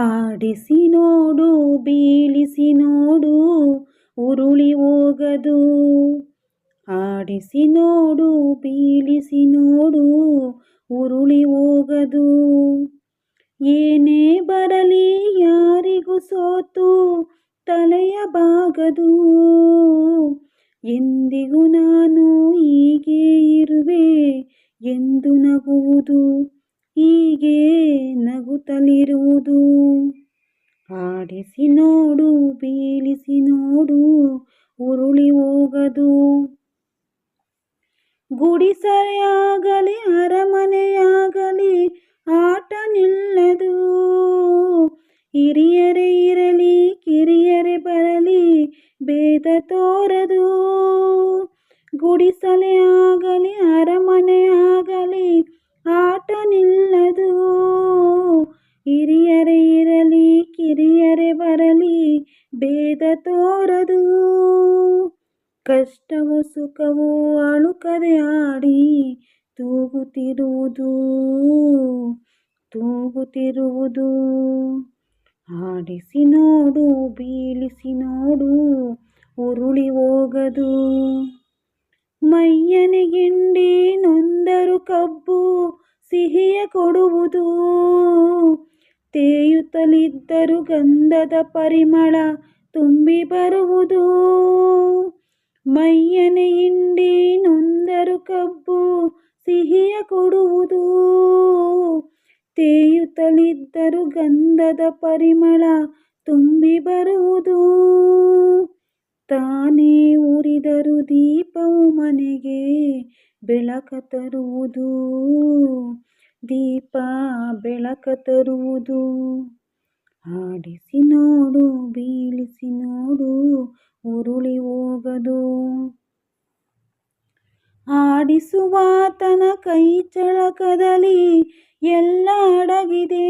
ಆಡಿಸಿ ನೋಡು, ಬೀಳಿಸಿ ನೋಡು, ಉರುಳಿ ಹೋಗದು. ಆಡಿಸಿ ನೋಡು, ಬೀಳಿಸಿ ನೋಡು, ಉರುಳಿ ಹೋಗದು. ಏನೇ ಬರಲಿ ಯಾರಿಗೂ ಸೋತು, ತಲೆಯ ಬಾಗದು. ಎಂದಿಗೂ ನಾನು ಹೀಗೆ ಇರುವೆ, ಎಂದು ನಗುವುದು. ಆಡಿಸಿ ನೋಡು, ಬೀಳಿಸಿ ನೋಡು, ಉರುಳಿ ಹೋಗದು. ಗುಡಿಸಲೆಯಾಗಲಿ ಅರಮನೆಯಾಗಲಿ, ಆಟ ನಿಲ್ಲದು. ಹಿರಿಯರೇ ಇರಲಿ, ಕಿರಿಯರೇ ಬರಲಿ, ಭೇದ ತೋರದು. ಗುಡಿಸಲೇ ಆಗಲಿ ಅರಮನೆ ಆಟ ಬರಲಿ, ಭೇದ ತೋರದು. ಕಷ್ಟವು ಸುಖವು ಅಳುಕದೆ ಆಡಿ ತೂಗುತ್ತಿರುವುದು ತೂಗುತ್ತಿರುವುದು. ಆಡಿಸಿ ನೋಡು, ಬೀಳಿಸಿ ನೋಡು, ಉರುಳಿ ಹೋಗದು. ಮೈಯನೆ ಗಿಂಡಿ ನೊಂದರು ಕಬ್ಬು ಸಿಹಿಯ ಕೊಡುವುದು. ತೇಯುತ್ತಲಿದ್ದರು ಗಂಧದ ಪರಿಮಳ ತುಂಬಿ ಬರುವುದು. ಮೈಯನೆ ಹಿಂಡಿ ನೊಂದರು ಕಬ್ಬು ಸಿಹಿಯ ಕೊಡುವುದು. ತೇಯುತ್ತಲಿದ್ದರು ಗಂಧದ ಪರಿಮಳ ತುಂಬಿ ಬರುವುದು. ತಾನೇ ಉರಿದರು ದೀಪವು ಮನೆಗೆ ಬೆಳಕ ತರುವುದು. ದೀಪ ಬೆಳಕ ತರುವುದು. ಆಡಿಸಿ ನೋಡು, ಬೀಳಿಸಿ ನೋಡು, ಉರುಳಿ ಹೋಗದು. ಆಡಿಸುವಾತನ ಕೈ ಚಳಕದಲ್ಲಿ ಎಲ್ಲ ಅಡಗಿದೆ.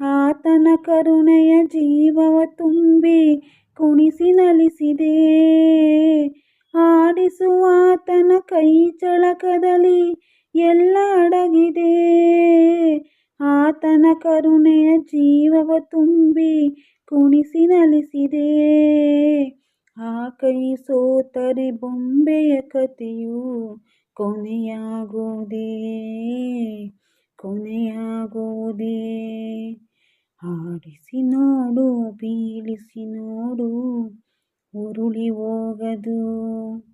ಆತನ ಕರುಣೆಯ ಜೀವವ ತುಂಬಿ ಕುಣಿಸಿ ನಲಿಸಿದೆ. ಆಡಿಸುವಾತನ ಕೈ ಚಳಕದಲ್ಲಿ ಎಲ್ಲ ಅಡಗಿದೆ. ಆತನ ಕರುಣೆಯ ಜೀವವ ತುಂಬಿ ಕುಣಿಸಿ ನಲಿಸಿದೆ. ಆ ಕೈ ಸೋತರೆ ಬೊಂಬೆಯ ಕಥೆಯು ಕೊನೆಯಾಗೋದೇ? ಕೊನೆಯಾಗೋದೇ? ಆಡಿಸಿ ನೋಡು, ಬೀಳಿಸಿ ನೋಡು, ಉರುಳಿ ಹೋಗದು.